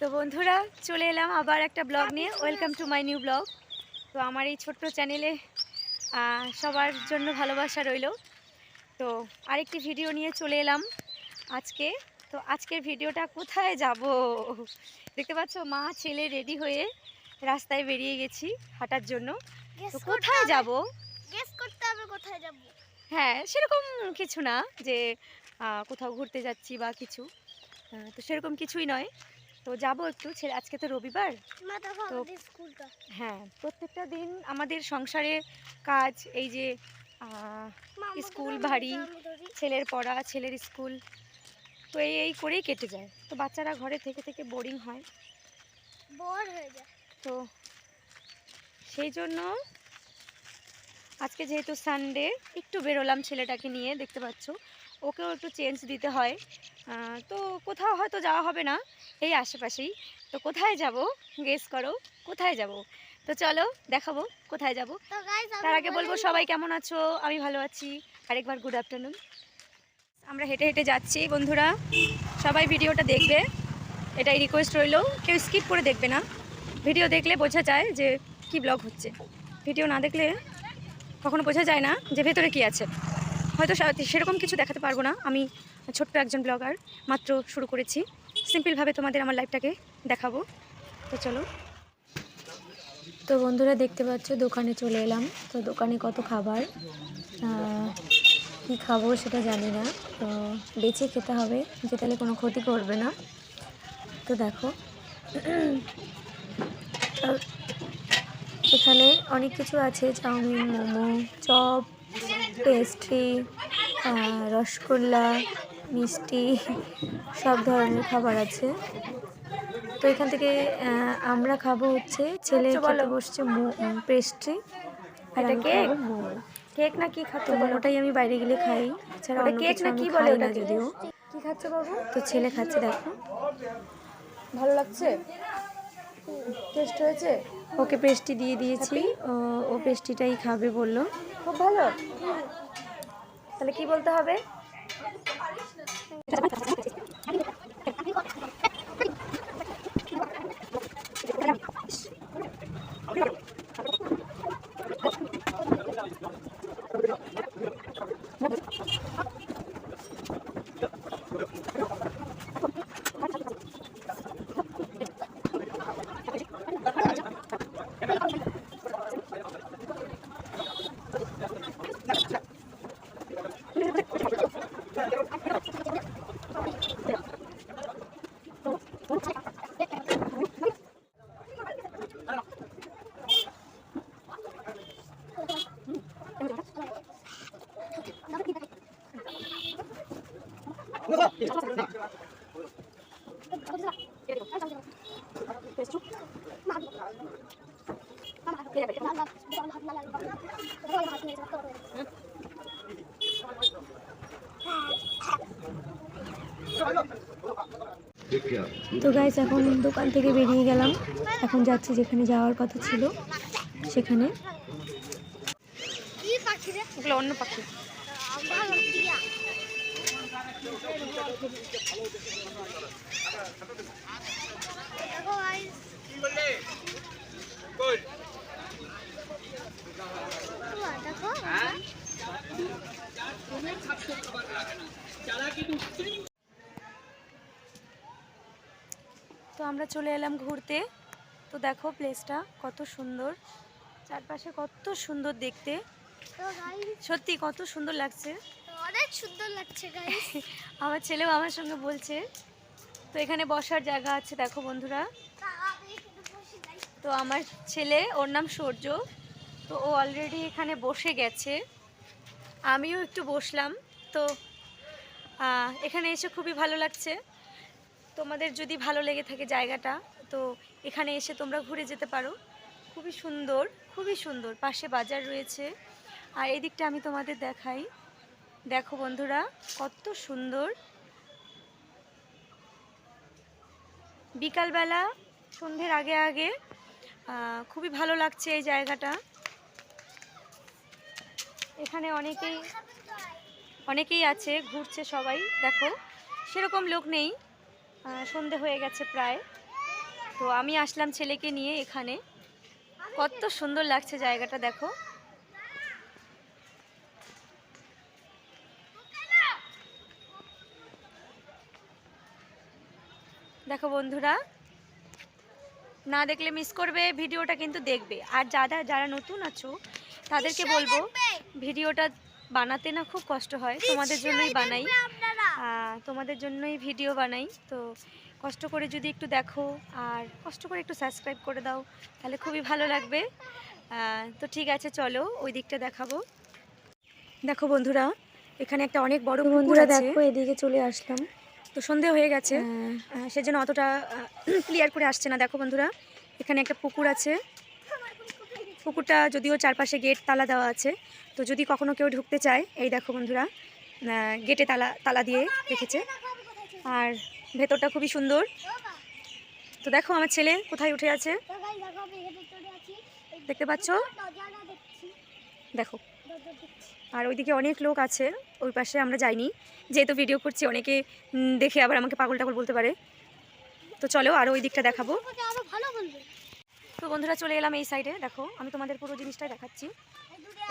তো বন্ধুরা চলে এলাম আবার একটা ব্লগ নিয়ে। Welcome to my new blog তো আমার এই ছোট্ট চ্যানেলে সবার জন্য ভালোবাসা রইল। তো আরেকটি ভিডিও নিয়ে চলে এলাম আজকে। তো আজকের ভিডিওটা কোথায় যাব? দেখতে পাচ্ছ মা ছেলে রেডি হয়ে রাস্তায় বেরিয়ে গেছি হাঁটার জন্য। তো কোথায় যাব? গেস করতে হবে কোথায় যাব। হ্যাঁ সেরকম কিছু না যে কোথাও ঘুরতে যাচ্ছি বা কিছু। তো সেরকম কিছুই নয়। তো যাব একটু ছেলে আজকে তো রবিবার। তো- হ্যাঁ প্রত্যেকটা দিন আমাদের সংসারে কাজ এই যে স্কুল ভারী। ছেলের পড়া ছেলের স্কুল তো এই এই করেই কেটে যায়। তো বাচ্চারা ঘরে থেকে থেকে বোরিং হয়। বোর হয়ে যায়। তো সেই জন্য আজকে যেহেতু সানডে একটু বেরোলাম ছেলেটাকে নিয়ে দেখতে পাচ্ছ। ওকেও একটু চেঞ্জ দিতে হয়। তো কোথাও হয়তো যাওয়া হবে না এই আশেপাশেই। তো কোথায় যাব? গেস করো কোথায় যাব? তো চলো দেখাবো কোথায় যাব। তার আগে বলব সবাই কেমন আছো? আমি ভালো আছি। আরেকবার গুড আফটারনুন আমরা হেঁটে হেঁটে যাচ্ছি বন্ধুরা। সবাই ভিডিওটা দেখবে। এটাই রিকোয়েস্ট রইল। কেউ স্কিপ করে দেখবে না। ভিডিও দেখলে বোঝা যায় যে কি ব্লগ হচ্ছে। ভিডিও না দেখলে কখনো বোঝা যায় না যে ভেতরে কি আছে। হয়তো সেরকম কিছু দেখাতে পারব না। আমি ছোট্ট একজন ব্লগার, মাত্র শুরু করেছি। সিম্পলভাবে তোমাদের আমার লাইফটাকে দেখাবো। তো চলো। তো বন্ধুরা, দেখতে পাচ্ছ, দোকানে চলে এলাম। তো দোকানে কত খাবার? কি খাব সেটা জানি না। তো বেছে খেতে হবে, যে তাহলে কোনো ক্ষতি করবে না। তো দেখো, এখানে অনেক কিছু আছে, chowmein, momo, chop pastry rasgulla মিষ্টি সব ধরনের খাবার আছে। তো এখান থেকে আমরা খাব হচ্ছে ছেলে খেতে বসছে পেস্ট্রি। আর কেক? কেক না কি তো খাচ্ছ বলো? মোমোটাই আমি বাইরে গেলে খাই। এছাড়া ওটা কেক না কি বলে না যদিও। কি খাচ্ছ বাবু? তো ছেলে খাচ্ছে দেখো। ভালো লাগছে? টেস্ট হয়েছে? ওকে পেস্টি দিয়ে দিয়েছি। ও- পেস্টিটাই পেস্ট্রিটাই খাবে বলল। খুব ভালো। তাহলে কি বলতে হবে? তো গাইস এখন দোকান থেকে বেরিয়ে গেলাম। এখন যাচ্ছি যেখানে যাওয়ার কথা ছিল, সেখানে। অন্য পাখি। তো আমরা চলে এলাম ঘুরতে। তো দেখো প্লেসটা কত সুন্দর। চারপাশে কত সুন্দর দেখতে। সত্যি কত সুন্দর লাগছে। অনেক সুন্দর লাগছে আমার ছেলেও আমার সঙ্গে বলছে। এখানে বসার জায়গা আছে দেখো বন্ধুরা। তো আমার ছেলে ওর নাম সূর্য। তো ও অলরেডি এখানে বসে গেছে। আমিও একটু বসলাম। তো এখানে এসে খুবই ভালো লাগছে। তোমাদের যদি ভালো লেগে থাকে জায়গাটা তো এখানে এসে তোমরা ঘুরে যেতে পারো। খুবই সুন্দর খুবই সুন্দর। পাশে বাজার রয়েছে। আর এই দিকটা আমি তোমাদের দেখাই। দেখো বন্ধুরা কত সুন্দর। বিকালবেলা, সন্ধ্যের আগে আগে খুবই ভালো লাগছে এই জায়গাটা। এখানে অনেকেই অনেকেই আছে, ঘুরছে সবাই, দেখো, সেরকম লোক নেই সন্ধে হয়ে গেছে প্রায়। তো আমি আসলাম ছেলেকে নিয়ে এখানে। কত সুন্দর লাগছে জায়গাটা, দেখো। দেখো বন্ধুরা না দেখলে মিস করবে ভিডিওটা কিন্তু দেখবে। আর যারা যারা নতুন আছো তাদেরকে বলব ভিডিওটা বানাতে না খুব কষ্ট হয় তোমাদের জন্যই বানাই। তোমাদের জন্যই ভিডিও বানাই তো কষ্ট করে যদি একটু দেখো আর কষ্ট করে একটু সাবস্ক্রাইব করে দাও তাহলে খুবই ভালো লাগবে। তো ঠিক আছে চলো ওই দিকটা দেখাবো। দেখো বন্ধুরা এখানে একটা অনেক বড় বন্ধুরা দেখো এদিকে চলে আসলাম। তো সন্ধে হয়ে গেছে। হ্যাঁ, সেজন্য অতটা ক্লিয়ার করে আসছে না। দেখো বন্ধুরা এখানে একটা পুকুর আছে। পুকুরটা যদিও চারপাশে গেট তালা দেওয়া আছে। তো যদি কখনো কেউ ঢুকতে চায় এই দেখো বন্ধুরা গেটে তালা তালা দিয়ে রেখেছে। আর ভেতরটা খুবই সুন্দর। তো দেখো আমার ছেলে কোথায় উঠে আছে। দেখতে পাচ্ছ? দেখো। আর ওইদিকে অনেক লোক আছে ওই পাশে আমরা যাইনি। যেহেতু ভিডিও করছি অনেকে দেখে আবার আমাকে পাগল টাগল বলতে পারে। তো চলো আর ওই দিকটা দেখাবো। তো বন্ধুরা চলে এলাম এই সাইডে দেখো আমি তোমাদের পুরো জিনিসটাই দেখাচ্ছি।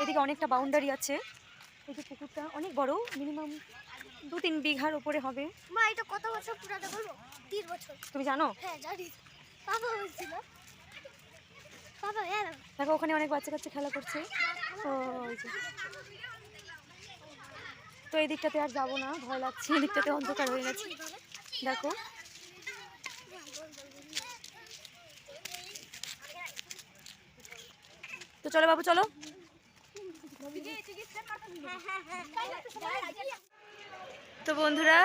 এদিকে অনেকটা বাউন্ডারি আছে। এই যে পুকুরটা অনেক বড় মিনিমাম দু তিন বিঘার ওপরে হবে। মা এটা কত বছর পুরানো বলব তিন বছর। তুমি জানো? হ্যাঁ জানি। বাবা বলছিল। বাবা হ্যাঁ। দেখো ওখানে অনেক বাচ্চা কাচ্চা খেলা করছে। তো ওই যে তো এই দিকটাতে আর যাব না, ভয় লাগছে এই দিকটাতে অন্ধকার হয়ে গেছে। দেখো। তো চলো বাবু, চলো। তো বন্ধুরা,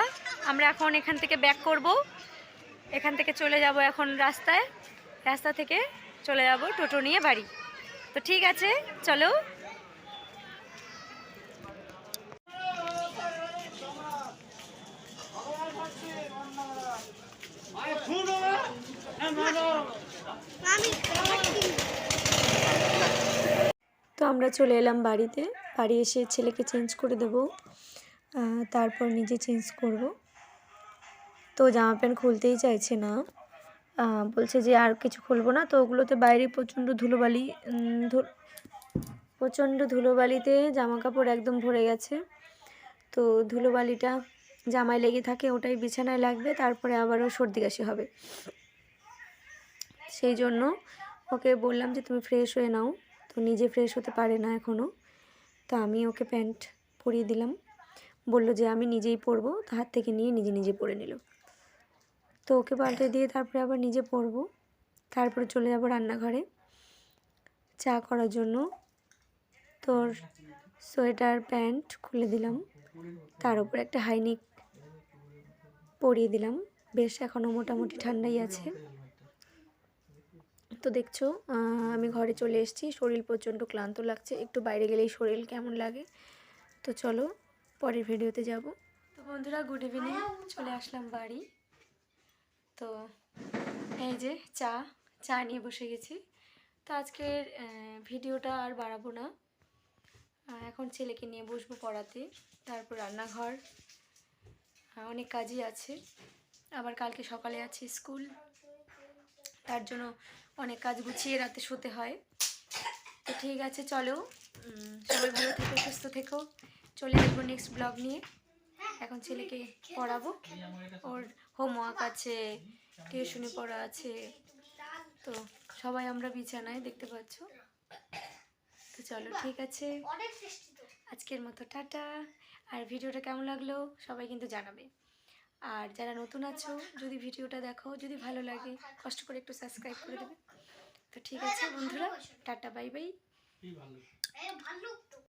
আমরা এখন এখান থেকে ব্যাক করব। এখান থেকে চলে যাব এখন রাস্তায়। রাস্তা থেকে চলে যাব টোটো নিয়ে বাড়ি। তো ঠিক আছে, চলো। তো আমরা চলে এলাম বাড়িতে। বাড়ি এসে ছেলেকে চেঞ্জ করে দেবো। তারপর নিজে চেঞ্জ করব। তো জামা প্যান্ট খুলতেই চাইছে না। বলছে যে আর কিছু খুলবো না। তো ওগুলোতে বাইরে প্রচণ্ড ধুলোবালি প্রচণ্ড ধুলোবালিতে জামা কাপড় একদম ভরে গেছে। তো ধুলোবালিটা জামায় লেগে থাকে, ওটাই বিছানায় লাগবে। তারপরে আবারও সর্দি কাশি হবে। সেই জন্য ওকে বললাম যে, তুমি ফ্রেশ হয়ে নাও। তো নিজে ফ্রেশ হতে পারে না এখনও তো আমি ওকে প্যান্ট পরিয়ে দিলাম। বলল যে, আমি নিজেই পরবো। তো হাত থেকে নিয়ে নিজে নিজে পরে নিল। তো ওকে পাল্টে দিয়ে তারপরে আবার নিজে পরবো। তারপরে চলে যাব রান্নাঘরে চা করার জন্য। তোর সোয়েটার, প্যান্ট খুলে দিলাম। তার উপর একটা হাইনিক পরিয়ে দিলাম। বেশ এখনও মোটামুটি ঠান্ডাই আছে। তো দেখছ আমি ঘরে চলে এসেছি। শরীর প্রচণ্ড ক্লান্ত লাগছে। একটু বাইরে গেলেই শরীর কেমন লাগে? তো চলো, পরের ভিডিওতে যাব। তো বন্ধুরা গুড ইভিনিং চলে আসলাম বাড়ি। তো এই যে চা চা নিয়ে বসে গেছি। তো আজকের ভিডিওটা আর বাড়াবো না। এখন ছেলেকে নিয়ে বসবো পড়াতে। তারপর রান্নাঘর। অনেক কাজই আছে। আবার কালকে সকালে আছে স্কুল। তার জন্য অনেক কাজ গুছিয়ে রাতে শুতে হয়। তো ঠিক আছে, চলো। সবাই ভালো থেকো, সুস্থ থেকো। চলে আসব নেক্সট ব্লগ নিয়ে। এখন ছেলেকে পড়াবো। ওর হোমওয়ার্ক আছে টিউশনি পড়া আছে। তো সবাই আমরা বিছানায়, দেখতে পাচ্ছ? তো চলো, ঠিক আছে। আজকের মতো টাটা। আর ভিডিওটা কেমন লাগল? সবাই কিন্তু জানাবে। আর যারা নতুন আছো, যদি ভিডিওটা দেখো, যদি ভালো লাগে, কষ্ট করে একটু সাবস্ক্রাইব করে দেবে। তো ঠিক আছে বন্ধুরা, টাটা বাই বাই ভালো